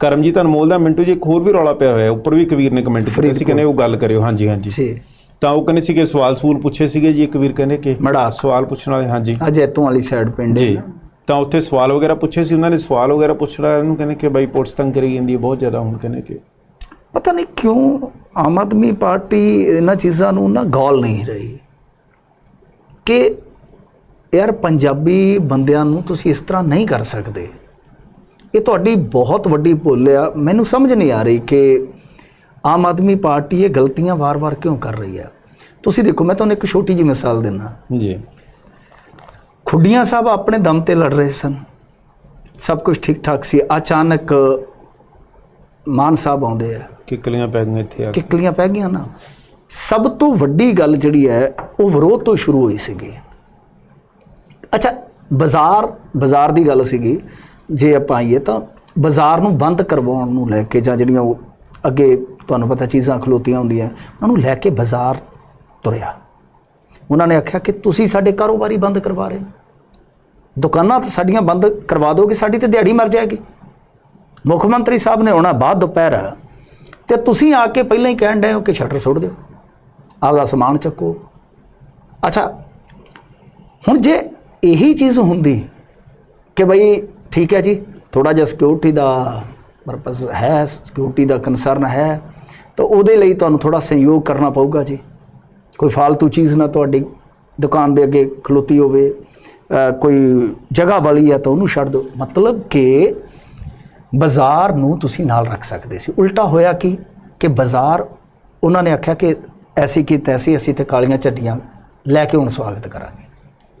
ਕਰਮਜੀਤ ਅਨਮੋਲ ਦਾ ਮਿੰਟੂ ਜੀ ਇੱਕ ਹੋਰ ਵੀ ਰੌਲਾ ਪਿਆ ਹੋਇਆ ਹੈ। ਉੱਪਰ ਵੀ ਕਬੀਰ ਨੇ ਕਮੈਂਟ ਕੀਤਾ ਸੀ ਕਹਿੰਦੇ ਉਹ ਗੱਲ ਕਰਿਓ ਹਾਂਜੀ ਹਾਂਜੀ ਜੀ ਤਾਂ ਉਹ ਕਹਿੰਦੇ ਸੀਗੇ ਸਵਾਲ ਸੂਲ ਪੁੱਛੇ ਸੀਗੇ ਜੀ ਕਬੀਰ ਕਹਿੰਦੇ ਕਿ ਮੜਾਕ। ਸਵਾਲ ਪੁੱਛਣ ਵਾਲੇ ਹਾਂਜੀ ਆ ਜੈਤੋਂ ਵਾਲੀ ਸਾਈਡ ਪਿੰਡ ਜੀ। ਤਾਂ ਉੱਥੇ ਸਵਾਲ ਵਗੈਰਾ ਪੁੱਛੇ ਸੀ ਉਹਨਾਂ ਨੇ ਸਵਾਲ ਵਗੈਰਾ ਪੁੱਛਣਾ ਇਹਨੂੰ ਕਹਿੰਦੇ ਕਿ ਬਾਈ ਪੁਲਿਸ ਤੰਗ ਕਰੀ ਜਾਂਦੀ ਹੈ ਬਹੁਤ ਜ਼ਿਆਦਾ ਹੁਣ ਕਹਿੰਦੇ ਕਿ ਪਤਾ ਨਹੀਂ ਕਿਉਂ ਆਮ ਆਦਮੀ ਪਾਰਟੀ ਇਹਨਾਂ ਚੀਜ਼ਾਂ ਨੂੰ ਨਾ ਗੌਲ ਨਹੀਂ ਰਹੀ ਕਿ ਯਾਰ ਪੰਜਾਬੀ ਬੰਦਿਆਂ ਨੂੰ ਤੁਸੀਂ ਇਸ ਤਰ੍ਹਾਂ ਨਹੀਂ ਕਰ ਸਕਦੇ ਇਹ ਤੁਹਾਡੀ ਬਹੁਤ ਵੱਡੀ ਭੁੱਲ ਆ। ਮੈਨੂੰ ਸਮਝ ਨਹੀਂ ਆ ਰਹੀ ਕਿ ਆਮ ਆਦਮੀ ਪਾਰਟੀ ਇਹ ਗਲਤੀਆਂ ਵਾਰ-ਵਾਰ ਕਿਉਂ ਕਰ ਰਹੀ ਆ। ਤੁਸੀਂ ਦੇਖੋ ਮੈਂ ਤੁਹਾਨੂੰ ਇੱਕ ਛੋਟੀ ਜਿਹੀ ਮਿਸਾਲ ਦਿੰਦਾ। ਜੀ। ਖੁੱਡੀਆਂ ਸਾਹਿਬ ਆਪਣੇ ਦਮ ਤੇ ਲੜ ਰਹੇ ਸਨ। ਸਭ ਕੁਝ ਠੀਕ ਠਾਕ ਸੀ। ਅਚਾਨਕ ਮਾਨ ਸਾਹਿਬ ਆਉਂਦੇ ਆ। ਕਿੱਕਲੀਆਂ ਪੈ ਗਈਆਂ ਇੱਥੇ ਆ ਕੇ। ਕਿੱਕਲੀਆਂ ਪੈ ਗਈਆਂ ਨਾ। ਸਭ ਤੋਂ ਵੱਡੀ ਗੱਲ ਜਿਹੜੀ ਹੈ ਉਹ ਵਿਰੋਧ ਤੋਂ ਸ਼ੁਰੂ ਹੋਈ ਸੀਗੀ। ਅੱਛਾ ਬਾਜ਼ਾਰ ਬਾਜ਼ਾਰ ਦੀ ਗੱਲ ਸੀਗੀ। ਜੇ ਆਪਾਂ ਆਈਏ ਤਾਂ ਬਾਜ਼ਾਰ ਨੂੰ ਬੰਦ ਕਰਵਾਉਣ ਨੂੰ ਲੈ ਕੇ ਜਾਂ ਜਿਹੜੀਆਂ ਉਹ ਅੱਗੇ ਤੁਹਾਨੂੰ ਪਤਾ ਚੀਜ਼ਾਂ ਖਲੋਤੀਆਂ ਹੁੰਦੀਆਂ, ਉਹਨੂੰ ਲੈ ਕੇ ਬਾਜ਼ਾਰ ਤੁਰਿਆ। ਉਹਨਾਂ ਨੇ ਆਖਿਆ ਕਿ ਤੁਸੀਂ ਸਾਡੇ ਕਾਰੋਬਾਰੀ ਬੰਦ ਕਰਵਾ ਰਹੇ ਹੋ। ਦੁਕਾਨਾਂ ਤਾਂ ਸਾਡੀਆਂ ਬੰਦ ਕਰਵਾ ਦੋਗੇ ਸਾਡੀ ਤੇ ਦਿਹਾੜੀ ਮਰ ਜਾਏਗੀ। ਮੁੱਖ ਮੰਤਰੀ ਸਾਹਿਬ ਨੇ ਆਉਣਾ ਬਾਅਦ ਦੁਪਹਿਰ ਤੇ ਤੁਸੀਂ ਆ ਕੇ ਪਹਿਲਾਂ ਹੀ ਕਹਿਣ ਡਏ ਹੋ ਕਿ ਸ਼ਟਰ ਸੁੱਟ ਦਿਓ, ਆਪਦਾ ਸਮਾਨ ਚੱਕੋ। ਅੱਛਾ, ਹੁਣ ਜੇ ਇਹੀ ਚੀਜ਼ ਹੁੰਦੀ ਕਿ ਬਈ ਠੀਕ ਹੈ ਜੀ ਥੋੜਾ ਜਿਹਾ ਸਿਕਿਉਰਿਟੀ ਦਾ ਪਰਪਸ ਹੈ ਸਿਕਿਉਰਿਟੀ ਦਾ ਕੰਸਰਨ ਹੈ, ਤਾਂ ਉਹਦੇ ਲਈ ਤੁਹਾਨੂੰ ਥੋੜਾ ਸਹਿਯੋਗ ਕਰਨਾ ਪਊਗਾ ਜੀ। ਕੋਈ ਫालतू ਚੀਜ਼ ਨਾ ਤੁਹਾਡੀ ਦੁਕਾਨ ਦੇ ਅੱਗੇ ਖਲੋਤੀ ਹੋਵੇ ਕੋਈ ਜਗ੍ਹਾ ਵਾਲੀ ਹੈ ਤਾਂ ਉਹਨੂੰ ਛੱਡ ਦਿਓ। ਮਤਲਬ ਕਿ ਬਾਜ਼ਾਰ ਨੂੰ ਤੁਸੀਂ ਨਾਲ ਰੱਖ ਸਕਦੇ ਸੀ। ਉਲਟਾ ਹੋਇਆ ਕੀ? ਕਿ ਬਾਜ਼ਾਰ, ਉਹਨਾਂ ਨੇ ਆਖਿਆ ਕਿ ਐਸੀ ਕੀ ਤੈਸੀ ਅਸੀਂ ਤੇ ਕਾਲੀਆਂ ਝੱਡੀਆਂ ਲੈ ਕੇ ਹੁਣ ਸਵਾਗਤ ਕਰਾਂਗੇ।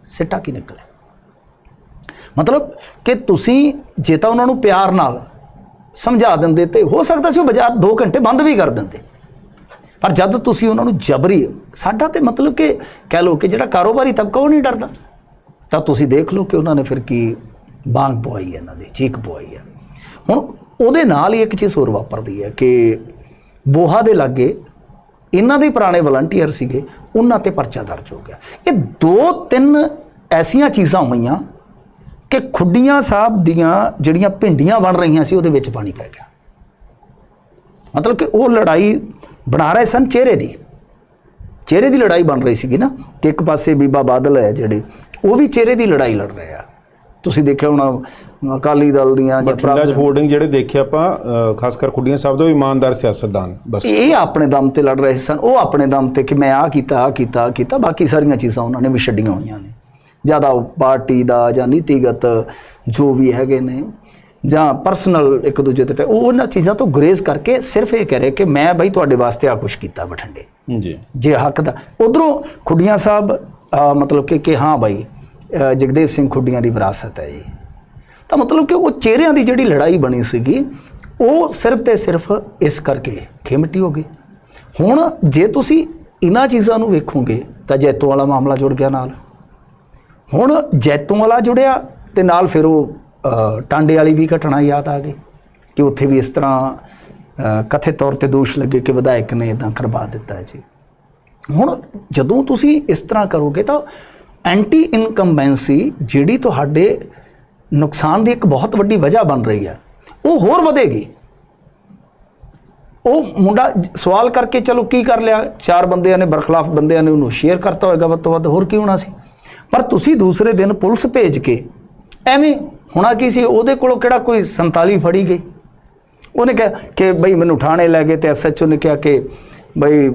ਸਿੱਟਾ ਕੀ ਨਿਕਲਿਆ? ਮਤਲਬ ਕਿ ਤੁਸੀਂ ਜੇ ਤਾਂ ਉਹਨਾਂ ਨੂੰ ਪਿਆਰ ਨਾਲ ਸਮਝਾ ਦਿੰਦੇ ਤੇ ਹੋ ਸਕਦਾ ਸੀ ਉਹ ਬਾਜ਼ਾਰ 2 ਘੰਟੇ ਬੰਦ ਵੀ ਕਰ ਦਿੰਦੇ। ਪਰ ਜਦ ਤੁਸੀਂ ਉਹਨਾਂ ਨੂੰ ਜਬਰੀ ਸਾਡਾ ਤੇ ਮਤਲਬ ਕਿ ਕਹਿ ਲਓ ਕਿ ਜਿਹੜਾ ਕਾਰੋਬਾਰੀ ਤਬਕਾ ਉਹ ਨਹੀਂ ਡਰਦਾ। ਤਾਂ ਤੁਸੀਂ ਦੇਖ ਲਓ ਕਿ ਉਹਨਾਂ ਨੇ ਫਿਰ ਕੀ ਬਾਂਗ ਪਵਾਈ ਹੈ ਇਹਨਾਂ ਦੀ ਚੀਕ ਪਵਾਈ ਹੈ। ਹੁਣ ਉਹਦੇ ਨਾਲ ਹੀ ਇੱਕ ਚੀਜ਼ ਹੋਰ ਵਾਪਰਦੀ ਹੈ ਕਿ ਬੋਹਾ ਦੇ ਲਾਗੇ ਇਹਨਾਂ ਦੇ ਪੁਰਾਣੇ ਵਲੰਟੀਅਰ ਸੀਗੇ, ਉਹਨਾਂ ਤੇ ਪਰਚਾ ਦਰਜ ਹੋ ਗਿਆ। ਇਹ ਦੋ ਤਿੰਨ ਐਸੀਆਂ ਚੀਜ਼ਾਂ ਹੋਈਆਂ ਕਿ ਖੁੱਡੀਆਂ ਸਾਹਿਬ ਦੀਆਂ ਜਿਹੜੀਆਂ ਭਿੰਡੀਆਂ ਬਣ ਰਹੀਆਂ ਸੀ ਉਹਦੇ ਵਿੱਚ ਪਾਣੀ ਪੈ ਗਿਆ। ਮਤਲਬ ਕਿ ਉਹ ਲੜਾਈ ਬਣਾ ਰਹੇ ਸਨ ਚਿਹਰੇ ਦੀ। ਚਿਹਰੇ ਦੀ ਲੜਾਈ ਬਣ ਰਹੀ ਸੀਗੀ ਨਾ ਕਿ ਇੱਕ ਪਾਸੇ ਬੀਬਾ ਬਾਦਲ ਹੈ ਜਿਹੜੇ ਉਹ ਵੀ ਚਿਹਰੇ ਦੀ ਲੜਾਈ ਲੜ ਰਹੇ ਆ। ਤੁਸੀਂ ਦੇਖਿਆ ਹੋਣਾ ਅਕਾਲੀ ਦਲ ਦੀਆਂ ਜਾਂ ਚ ਹੋਰਡਿੰਗ ਜਿਹੜੇ ਦੇਖੇ ਆਪਾਂ ਖਾਸ ਕਰ ਖੁੱਡੀਆਂ ਸਾਹਿਬ ਦਾ ਇਮਾਨਦਾਰ ਸਿਆਸਤਦਾਨ ਬਸ। ਇਹ ਆਪਣੇ ਦਮ ਤੇ ਲੜ ਰਹੇ ਸਨ ਉਹ ਆਪਣੇ ਦਮ ਤੇ ਕਿ ਮੈਂ ਆ ਕੀਤਾ ਆ ਕੀਤਾ ਕੀਤਾ ਬਾਕੀ ਸਾਰੀਆਂ ਚੀਜ਼ਾਂ ਉਹਨਾਂ ਨੇ ਵੀ ਛੱਡੀਆਂ ਹੋਈਆਂ ਨੇ। ਜ਼ਿਆਦਾ ਪਾਰਟੀ ਦਾ ਜਾਂ ਨੀਤੀਗਤ ਜੋ ਵੀ ਹੈਗੇ ਨੇ ਜਾਂ ਪਰਸਨਲ ਇੱਕ ਦੂਜੇ ਤੇ ਉਹ ਉਹਨਾਂ ਚੀਜ਼ਾਂ ਤੋਂ ਗੁਰੇਜ਼ ਕਰਕੇ ਸਿਰਫ ਇਹ ਕਹਿ ਰਹੇ ਕਿ ਮੈਂ ਬਈ ਤੁਹਾਡੇ ਵਾਸਤੇ ਆ ਕੁਝ ਕੀਤਾ ਬਠਿੰਡੇ। ਜੀ। ਜੇ ਹੱਕ ਦਾ ਉਧਰੋਂ ਖੁੱਡੀਆਂ ਸਾਹਿਬ ਮਤਲਬ ਕਿ ਕਿ ਹਾਂ ਬਾਈ ਜਗਦੇਵ ਸਿੰਘ ਖੁੱਡੀਆਂ ਦੀ ਵਿਰਾਸਤ ਹੈ ਜੀ। ਤਾਂ ਮਤਲਬ ਕਿ ਉਹ ਚਿਹਰਿਆਂ ਦੀ ਜਿਹੜੀ ਲੜਾਈ ਬਣੀ ਸੀਗੀ ਉਹ ਸਿਰਫ ਤੇ ਸਿਰਫ ਇਸ ਕਰਕੇ ਖਿਮਟੀ ਹੋ ਗਈ। ਹੁਣ ਜੇ ਤੁਸੀਂ ਇਹਨਾਂ ਚੀਜ਼ਾਂ ਨੂੰ ਵੇਖੋਗੇ ਤਾਂ ਜੈਤੋ ਵਾਲਾ ਮਾਮਲਾ ਜੁੜ ਗਿਆ ਨਾਲ। ਹੁਣ ਜੈਤੋ ਵਾਲਾ ਜੁੜਿਆ ਤੇ ਨਾਲ ਫਿਰ ਉਹ ਟਾਂਡੇ ਵਾਲੀ ਵੀ ਘਟਨਾ ਯਾਦ ਆ ਗਈ ਕਿ ਉੱਥੇ ਵੀ ਇਸ ਤਰ੍ਹਾਂ ਕਥਿਤ ਤੌਰ ਤੇ ਦੋਸ਼ ਲੱਗੇ ਕਿ ਵਿਧਾਇਕ ਨੇ ਇਦਾਂ ਕਰਵਾ ਦਿੱਤਾ ਜੀ। ਹੁਣ ਜਦੋਂ ਤੁਸੀਂ ਇਸ ਤਰ੍ਹਾਂ ਕਰੋਗੇ ਤਾਂ ਐਂਟੀ ਇਨਕੰਬੈਂਸੀ ਜਿਹੜੀ ਤੁਹਾਡੇ ਨੁਕਸਾਨ ਦੀ ਇੱਕ ਬਹੁਤ ਵੱਡੀ ਵਜ੍ਹਾ ਬਣ ਰਹੀ ਹੈ, ਉਹ ਹੋਰ ਵਧੇਗੀ। ਉਹ ਮੁੰਡਾ ਸਵਾਲ ਕਰਕੇ ਚਲੋ ਕੀ ਕਰ ਲਿਆ? ਚਾਰ ਬੰਦਿਆਂ ਨੇ ਬਰਖਲਾਫ ਬੰਦਿਆਂ ਨੇ ਉਹਨੂੰ ਸ਼ੇਅਰ ਕਰਤਾ ਹੋਏਗਾ ਵੱਧ ਤੋਂ ਵੱਧ, ਹੋਰ ਕੀ ਹੋਣਾ ਸੀ? ਪਰ ਤੁਸੀਂ ਦੂਸਰੇ ਦਿਨ ਪੁਲਿਸ ਭੇਜ ਕੇ, ਐਵੇਂ ਹੋਣਾ ਕੀ ਸੀ? ਉਹਦੇ ਕੋਲੋਂ ਕਿਹੜਾ ਕੋਈ 47 ਫੜੀ ਗਈ? ਉਹਨੇ ਕਿਹਾ ਕਿ ਬਈ ਮੈਨੂੰ ਥਾਣੇ ਲੈ ਗਏ ਤੇ ਐਸਐਚਓ ਨੇ ਕਿਹਾ ਕਿ ਬਈ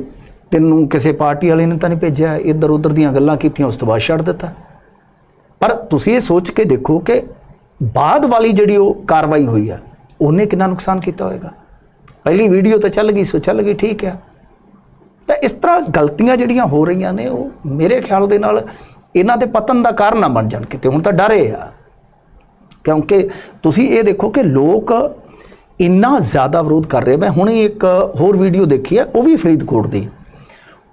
ਤੈਨੂੰ ਕਿਸੇ ਪਾਰਟੀ ਵਾਲੇ ਨੇ ਤਾਂ ਨਹੀਂ ਭੇਜਿਆ ਇੱਧਰ ਉੱਧਰ ਦੀਆਂ ਗੱਲਾਂ ਕੀਤੀਆਂ, ਉਸ ਤੋਂ ਬਾਅਦ ਛੱਡ ਦਿੱਤਾ। ਪਰ ਤੁਸੀਂ ਇਹ ਸੋਚ ਕੇ ਦੇਖੋ ਕਿ ਬਾਅਦ ਵਾਲੀ ਜਿਹੜੀ ਉਹ ਕਾਰਵਾਈ ਹੋਈ ਆ, ਉਹਨੇ ਕਿੰਨਾ ਨੁਕਸਾਨ ਕੀਤਾ ਹੋਵੇਗਾ ਪਹਿਲੀ ਵੀਡੀਓ ਤਾਂ ਚੱਲ ਗਈ, ਸੋ ਚੱਲ ਗਈ, ਠੀਕ ਆ। ਤਾਂ ਇਸ ਤਰ੍ਹਾਂ ਗਲਤੀਆਂ ਜਿਹੜੀਆਂ ਹੋ ਰਹੀਆਂ ਨੇ, ਉਹ ਮੇਰੇ ਖਿਆਲ ਦੇ ਨਾਲ ਇਹਨਾਂ ਦੇ ਪਤਨ ਦਾ ਕਾਰਨ ਨਾ ਬਣ ਜਾਣ ਕਿਤੇ। ਹੁਣ ਤਾਂ ਡਰੇ ਆ। ਕਿਉਂਕਿ ਤੁਸੀਂ ਇਹ ਦੇਖੋ ਕਿ ਲੋਕ ਇੰਨਾ ਜ਼ਿਆਦਾ ਵਿਰੋਧ ਕਰ ਰਹੇ। ਮੈਂ ਹੁਣੇ ਇੱਕ ਹੋਰ ਵੀਡੀਓ ਦੇਖੀ ਹੈ ਉਹ ਵੀ ਫਰੀਦਕੋਟ ਦੀ।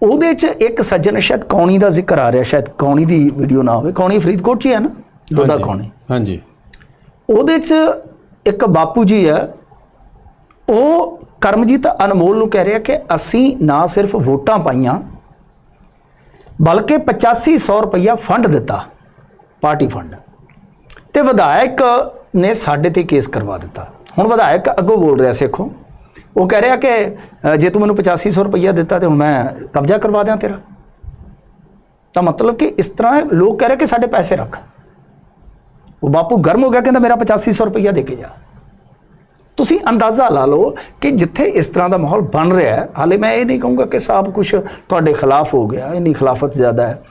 ਉਹਦੇ 'ਚ ਇੱਕ ਸੱਜਣ ਸ਼ਾਇਦ ਕੌਣੀ ਦਾ ਜ਼ਿਕਰ ਆ ਰਿਹਾ ਸ਼ਾਇਦ ਕੌਣੀ ਦੀ ਵੀਡੀਓ ਨਾ ਹੋਵੇ। ਕੌਣੀ ਫਰੀਦਕੋਟ 'ਚ ਹੀ ਹੈ ਨਾ? ਦੋਦਾ ਕੌਣੀ। ਹਾਂਜੀ। ਉਹਦੇ 'ਚ ਇੱਕ ਬਾਪੂ ਜੀ ਹੈ ਉਹ ਕਰਮਜੀਤ ਅਨਮੋਲ ਨੂੰ ਕਹਿ ਰਿਹਾ ਕਿ ਅਸੀਂ ਨਾ ਸਿਰਫ ਵੋਟਾਂ ਪਾਈਆਂ ਬਲਕਿ 8500 ਰੁਪਇਆ ਫੰਡ ਦਿੱਤਾ, ਪਾਰਟੀ ਫੰਡ। ਤੇ ਵਿਧਾਇਕ ਨੇ ਸਾਡੇ ਤੇ ਕੇਸ ਕਰਵਾ ਦਿੱਤਾ। ਹੁਣ ਵਿਧਾਇਕ ਅੱਗੋਂ ਬੋਲ ਰਿਹਾ ਸੇਖੋ ਉਹ ਕਹਿ ਰਿਹਾ ਕਿ ਜੇ ਤੂੰ ਮੈਨੂੰ 8500 ਰੁਪਈਆ ਦਿੱਤਾ ਤੇ ਹੁਣ ਮੈਂ ਕਬਜ਼ਾ ਕਰਵਾ ਦਿਆਂ ਤੇਰਾ। ਤਾਂ ਮਤਲਬ ਕਿ ਇਸ ਤਰ੍ਹਾਂ ਲੋਕ ਕਹਿ ਰਹੇ ਕਿ ਸਾਡੇ ਪੈਸੇ ਰੱਖ। ਉਹ ਬਾਪੂ ਗਰਮ ਹੋ ਗਿਆ, ਕਹਿੰਦਾ ਮੇਰਾ 8500 ਰੁਪਈਆ ਦੇ ਕੇ ਜਾ। ਤੁਸੀਂ ਅੰਦਾਜ਼ਾ ਲਾ ਲਓ ਕਿ ਜਿੱਥੇ ਇਸ ਤਰ੍ਹਾਂ ਦਾ ਮਾਹੌਲ ਬਣ ਰਿਹਾ ਹੈ, ਹਾਲੇ ਮੈਂ ਇਹ ਨਹੀਂ ਕਹੂੰਗਾ ਕਿ ਸਭ ਕੁਝ ਤੁਹਾਡੇ ਖਿਲਾਫ ਹੋ ਗਿਆ, ਇੰਨੀ ਖਿਲਾਫਤ ਜ਼ਿਆਦਾ ਹੈ।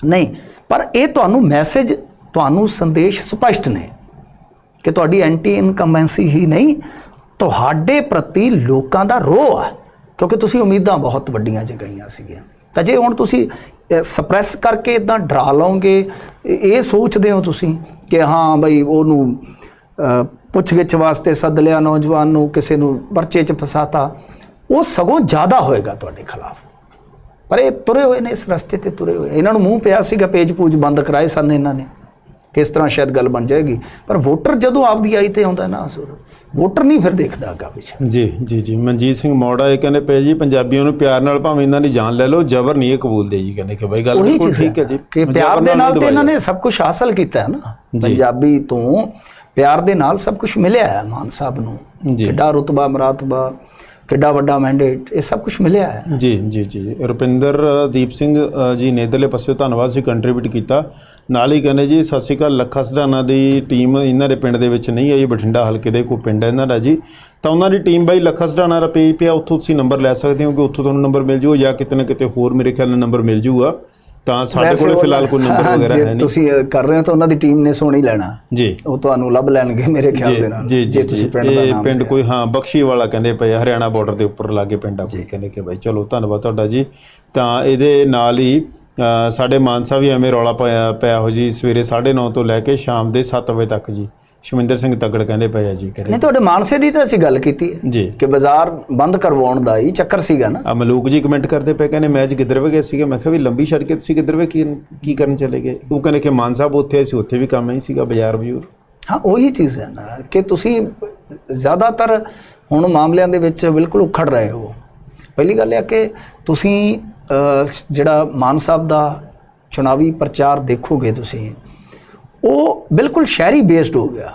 ਨਹੀਂ, ਪਰ ਇਹ ਤੁਹਾਨੂੰ ਮੈਸੇਜ, ਤੁਹਾਨੂੰ ਸੰਦੇਸ਼ ਸਪਸ਼ਟ ਨੇ ਕਿ ਤੁਹਾਡੀ ਐਂਟੀ ਇਨਕੰਬੈਂਸੀ ਹੀ ਨਹੀਂ, ਤੁਹਾਡੇ ਪ੍ਰਤੀ ਲੋਕਾਂ ਦਾ ਰੋਹ ਆ, ਕਿਉਂਕਿ ਤੁਸੀਂ ਉਮੀਦਾਂ ਬਹੁਤ ਵੱਡੀਆਂ ਜਗਾਈਆਂ ਸੀਗੀਆਂ। ਤਾਂ ਜੇ ਹੁਣ ਤੁਸੀਂ ਸਪਰੈਸ ਕਰਕੇ ਇਦਾਂ ਡਰਾ ਲਓਗੇ ਇਹ ਸੋਚਦੇ ਹੋ ਤੁਸੀਂ ਕਿ ਹਾਂ ਬਈ ਉਹਨੂੰ ਪੁੱਛਗਿੱਛ ਵਾਸਤੇ ਸੱਦ ਲਿਆ ਨੌਜਵਾਨ ਨੂੰ, ਕਿਸੇ ਨੂੰ ਪਰਚੇ 'ਚ ਫਸਾਤਾ। ਉਹ ਸਗੋਂ ਜ਼ਿਆਦਾ ਹੋਏਗਾ ਤੁਹਾਡੇ ਖਿਲਾਫ। ਪਰ ਇਹ ਤੁਰੇ ਹੋਏ ਨੇ ਇਸ ਰਸਤੇ ਤੇ ਤੁਰੇ ਹੋਏ। ਇਹਨਾਂ ਨੂੰ ਮੂੰਹ ਪਿਆ ਸੀਗਾ ਪੇਜ ਪੂਜ ਬੰਦ ਕਰਾਏ ਸਨ ਇਹਨਾਂ ਨੇ। ਕਿਸ ਤਰ੍ਹਾਂ ਸ਼ਾਇਦ ਗੱਲ ਬਣ ਜਾਏਗੀ। ਪਰ ਵੋਟਰ ਜਦੋਂ ਆਪਦੀ ਆਈ ਤੇ ਆਉਂਦਾ ਨਾ ਅਸੁਰ ਵੋਟਰ ਨਹੀਂ ਫਿਰ ਦੇਖਦਾ ਅੱਗਾ ਪਿੱਛੇ। ਜੀ ਜੀ ਜੀ ਮਨਜੀਤ ਸਿੰਘ ਮੋੜਾ ਇਹ ਕਹਿੰਦੇ ਪਏ ਜੀ ਪੰਜਾਬੀਆਂ ਨੂੰ ਪਿਆਰ ਨਾਲ ਭਾਵੇਂ ਇਹਨਾਂ ਦੀ ਜਾਨ ਲੈ ਲਓ ਜ਼ਬਰ ਨਹੀਂ ਇਹ ਕਬੂਲਦੇ ਜੀ ਕਹਿੰਦੇ ਕਿ ਬਈ ਗੱਲ ਬਿਲਕੁਲ ਠੀਕ ਹੈ ਜੀ। ਕਿ ਪਿਆਰ ਦੇ ਨਾਲ ਤੇ ਇਹਨਾਂ ਨੇ ਸਭ ਕੁਝ ਹਾਸਲ ਕੀਤਾ ਹੈ ਨਾ। ਪੰਜਾਬੀ ਤੋਂ ਪਿਆਰ ਦੇ ਨਾਲ ਸਭ ਕੁਝ ਮਿਲਿਆ ਹੈ ਮਾਨ ਸਾਹਿਬ ਨੂੰ। ਜੀ। ਕਿੱਡਾ ਰੁਤਬਾ ਮਰਾਤਬਾ। ਕਿੱਡਾ ਵੱਡਾ ਮੈਂਡੇਟ ਇਹ ਸਭ ਕੁਝ ਮਿਲਿਆ ਹੈ। ਜੀ ਜੀ ਜੀ। ਰੁਪਿੰਦਰ ਦੀਪ ਸਿੰਘ ਜੀ ਨੇ ਇੱਧਰਲੇ ਪਾਸਿਓਂ ਧੰਨਵਾਦ ਸੀ ਕੰਟਰੀਬਿਊਟ ਕੀਤਾ। ਨਾਲ ਹੀ ਕਹਿੰਦੇ ਜੀ, ਸਤਿ ਸ਼੍ਰੀ ਅਕਾਲ, ਲੱਖਾ ਸਢਾਣਾ ਦੀ ਟੀਮ ਇਹਨਾਂ ਦੇ ਪਿੰਡ ਦੇ ਵਿੱਚ ਨਹੀਂ ਆਈ ਬਠਿੰਡਾ ਹਲਕੇ ਦੇ ਕੋਈ ਪਿੰਡ ਹੈ ਇਹਨਾਂ ਦਾ ਜੀ। ਤਾਂ ਉਹਨਾਂ ਦੀ ਟੀਮ ਬਾਈ ਲੱਖਾ ਸਢਾਣਾ ਦਾ ਪੇਜ ਪਿਆ, ਉੱਥੋਂ ਤੁਸੀਂ ਨੰਬਰ ਲੈ ਸਕਦੇ ਹੋ ਕਿ ਉੱਥੋਂ ਤੁਹਾਨੂੰ ਨੰਬਰ ਮਿਲ ਜੂਗਾ ਜਾਂ ਕਿਤੇ ਨਾ ਕਿਤੇ ਹੋਰ ਮੇਰੇ ਖਿਆਲ ਨਾਲ ਨੰਬਰ ਮਿਲ ਜੂਗਾ। ਤਾਂ ਸਾਡੇ ਕੋਲੇ ਫਿਲਹਾਲ ਕੋਈ ਨੰਬਰ ਵਗੈਰਾ ਜੇ ਹੈ ਨਹੀਂ। ਤੁਸੀਂ ਇਹ ਕਰ ਰਹੇ ਹੋ ਤਾਂ ਉਹਨਾਂ ਦੀ ਟੀਮ ਨੇ ਸੋਣੀ ਲੈਣਾ। ਜੀ। ਉਹ ਤੁਹਾਨੂੰ ਲੱਭ ਲੈਣਗੇ ਮੇਰੇ ਖਿਆਲ ਜੀ ਦੇ ਨਾਲ। ਜੀ ਜੇ ਜੀ ਤੁਸੀਂ ਜੀ। ਪਿੰਡ ਦਾ ਇਹ ਨਾਮ ਪਿੰਡ। ਕੋਈ ਹਾਂ ਬਖਸ਼ੀ ਵਾਲਾ ਕਹਿੰਦੇ ਪਏ ਹਰਿਆਣਾ ਬਾਰਡਰ ਦੇ ਉੱਪਰ ਲਾਗੇ ਪਿੰਡ ਆ ਕੋਈ ਕਹਿੰਦੇ ਕਿ ਬਾਈ ਚਲੋ ਧੰਨਵਾਦ ਤੁਹਾਡਾ ਜੀ। ਤਾਂ ਇਹਦੇ ਨਾਲ ਹੀ ਸਾਡੇ ਮਾਨਸਾ ਵੀ ਐਵੇਂ ਰੌਲਾ ਪਿਆ ਹੋ ਜੀ ਸਵੇਰੇ 9:30 ਤੋਂ ਲੈ ਕੇ ਸ਼ਾਮ ਦੇ 7 ਵਜੇ ਤੱਕ ਜੀ। ਸ਼ਮਿੰਦਰ ਸਿੰਘ ਤਗੜ ਕਹਿੰਦੇ ਪਏ ਆ ਜੀ ਕਰੇ ਨਹੀਂ ਤੁਹਾਡੇ ਮਾਨਸੇ ਦੀ ਤਾਂ ਅਸੀਂ ਗੱਲ ਕੀਤੀ ਹੈ ਜੀ। ਕਿ ਬਾਜ਼ਾਰ ਬੰਦ ਕਰਵਾਉਣ ਦਾ ਹੀ ਚੱਕਰ ਸੀਗਾ ਨਾ। ਆ ਮਲੂਕ ਜੀ ਕਮੈਂਟ ਕਰਦੇ ਪਏ ਕਹਿੰਦੇ ਮੈਚ ਗਿੱਦਰਵੇ ਗਏ ਸੀਗੇ? ਮੈਂ ਕਿਹਾ ਵੀ ਲੰਬੀ ਛੱਡ ਕੇ ਤੁਸੀਂ ਗਿੱਦਰਵੇ ਕੀ ਕੀ ਕਰਨ ਚਲੇ ਗਏ? ਉਹ ਕਹਿੰਦੇ ਕਿ ਮਾਨ ਸਾਹਿਬ ਉੱਥੇ ਸੀ ਉੱਥੇ ਵੀ ਕੰਮ ਹੀ ਸੀਗਾ ਬਾਜ਼ਾਰ ਬਜੂਰ ਹਾਂ ਉਹੀ ਚੀਜ਼ ਹੈ ਨਾ ਕਿ ਤੁਸੀਂ ਜ਼ਿਆਦਾਤਰ ਹੁਣ ਮਾਮਲਿਆਂ ਦੇ ਵਿੱਚ ਬਿਲਕੁਲ ਉਖੜ ਰਹੇ ਹੋ। ਪਹਿਲੀ ਗੱਲ ਇਹ ਕਿ ਤੁਸੀਂ ਜਿਹੜਾ ਮਾਨ ਸਾਹਿਬ ਦਾ ਚੁਣਾਵੀ ਪ੍ਰਚਾਰ ਦੇਖੋਗੇ ਤੁਸੀਂ ਉਹ ਬਿਲਕੁਲ ਸ਼ਹਿਰੀ ਬੇਸਡ ਹੋ ਗਿਆ।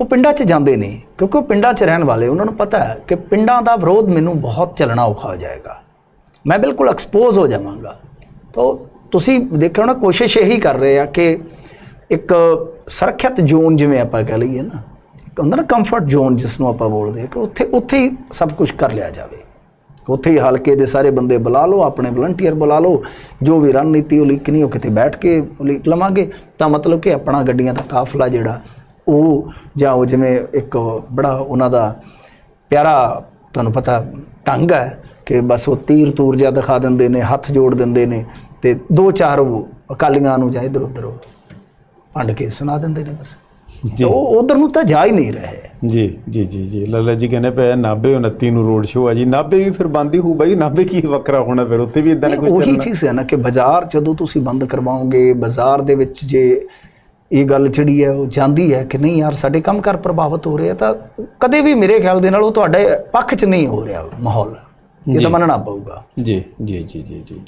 ਉਹ ਪਿੰਡਾਂ 'ਚ ਜਾਂਦੇ ਨਹੀਂ ਕਿਉਂਕਿ ਉਹ ਪਿੰਡਾਂ 'ਚ ਰਹਿਣ ਵਾਲੇ, ਉਹਨਾਂ ਨੂੰ ਪਤਾ ਹੈ ਕਿ ਪਿੰਡਾਂ ਦਾ ਵਿਰੋਧ ਮੈਨੂੰ ਬਹੁਤ ਚੱਲਣਾ ਔਖਾ ਹੋ ਜਾਏਗਾ। ਮੈਂ ਬਿਲਕੁਲ ਐਕਸਪੋਜ਼ ਹੋ ਜਾਵਾਂਗਾ। ਤਾਂ ਤੁਸੀਂ ਦੇਖਿਓ ਨਾ, ਕੋਸ਼ਿਸ਼ ਇਹੀ ਕਰ ਰਹੇ ਆ ਕਿ ਇੱਕ ਸੁਰੱਖਿਅਤ ਜ਼ੋਨ ਜਿਵੇਂ ਆਪਾਂ ਕਹਿ ਲਈਏ ਨਾ, ਇੱਕ ਹੁੰਦਾ ਨਾ ਕੰਫਰਟ ਜ਼ੋਨ ਜਿਸ ਨੂੰ ਆਪਾਂ ਬੋਲਦੇ ਆ, ਕਿ ਉੱਥੇ ਉੱਥੇ ਹੀ ਸਭ ਕੁਝ ਕਰ ਲਿਆ ਜਾਵੇ। ਉੱਥੇ ਹੀ ਹਲਕੇ ਦੇ ਸਾਰੇ ਬੰਦੇ ਬੁਲਾ ਲਓ, ਆਪਣੇ ਵਲੰਟੀਅਰ ਬੁਲਾ ਲਓ, ਜੋ ਵੀ ਰਣਨੀਤੀ ਉਲੀਕਣੀ ਉਹ ਕਿਤੇ ਬੈਠ ਕੇ ਉਲੀਕ ਲਵਾਂਗੇ। ਤਾਂ ਮਤਲਬ ਕਿ ਆਪਣਾ ਗੱਡੀਆਂ ਦਾ ਕਾਫਲਾ ਜਿਹੜਾ, ਉਹ ਜਾਂ ਉਹ ਜਿਵੇਂ ਇੱਕ ਬੜਾ ਉਹਨਾਂ ਦਾ ਪਿਆਰਾ, ਤੁਹਾਨੂੰ ਪਤਾ, ਢੰਗ ਹੈ ਕਿ ਬਸ ਉਹ ਤੀਰ ਤੂਰ ਜਿਹਾ ਦਿਖਾ ਦਿੰਦੇ ਨੇ, ਹੱਥ ਜੋੜ ਦਿੰਦੇ ਨੇ ਤੇ ਦੋ ਚਾਰ ਉਹ ਅਕਾਲੀਆਂ ਨੂੰ ਜਾਂ ਇਧਰ ਉਧਰ ਭੰਡ ਕੇ ਸੁਣਾ ਦਿੰਦੇ ਨੇ ਬਸ। ਜੀ। ਉਹ ਉਧਰ ਨੂੰ ਤਾਂ ਜਾ ਹੀ ਨਹੀਂ ਰਹੇ। ਜੀ ਜੀ ਜੀ ਜੀ। ਲੱਲਾ ਜੀ ਕਹਿੰਦੇ ਪਏ ਨਾਭੇ 29 ਨੂੰ ਰੋਡ ਸ਼ੋਅ ਆ ਜੀ। ਨਾਭੇ ਵੀ ਫਿਰ ਬੰਦ ਹੀ ਹੋਊ ਬਾਈ। ਨਾਭੇ ਕੀ ਵੱਖਰਾ ਹੋਣਾ ਫਿਰ? ਉੱਥੇ ਵੀ ਇਦਾਂ ਦਾ ਕੋਈ ਉਹੀ ਚੱਲਣਾ? ਚੀਜ਼ ਹੈ ਨਾ ਕਿ ਬਾਜ਼ਾਰ ਜਦੋਂ ਤੁਸੀਂ ਬੰਦ ਕਰਵਾਓਗੇ ਬਾਜ਼ਾਰ ਦੇ ਵਿੱਚ ਜੇ ਇਹ ਗੱਲ ਜਿਹੜੀ ਹੈ ਉਹ ਜਾਂਦੀ ਹੈ ਕਿ ਨਹੀਂ ਯਾਰ ਸਾਡੇ ਕੰਮਕਾਰ ਪ੍ਰਭਾਵਿਤ ਹੋ ਰਿਹਾ ਤਾਂ ਕਦੇ ਵੀ ਮੇਰੇ ਖਿਆਲ ਦੇ ਨਾਲ ਉਹ ਤੁਹਾਡੇ ਪੱਖ 'ਚ ਨਹੀਂ ਹੋ ਰਿਹਾ ਮਾਹੌਲ। ਇਹ ਤਾਂ ਮੰਨਣਾ ਪਊਗਾ। ਜੀ ਜੀ ਜੀ ਜੀ ਜੀ ਜੀ।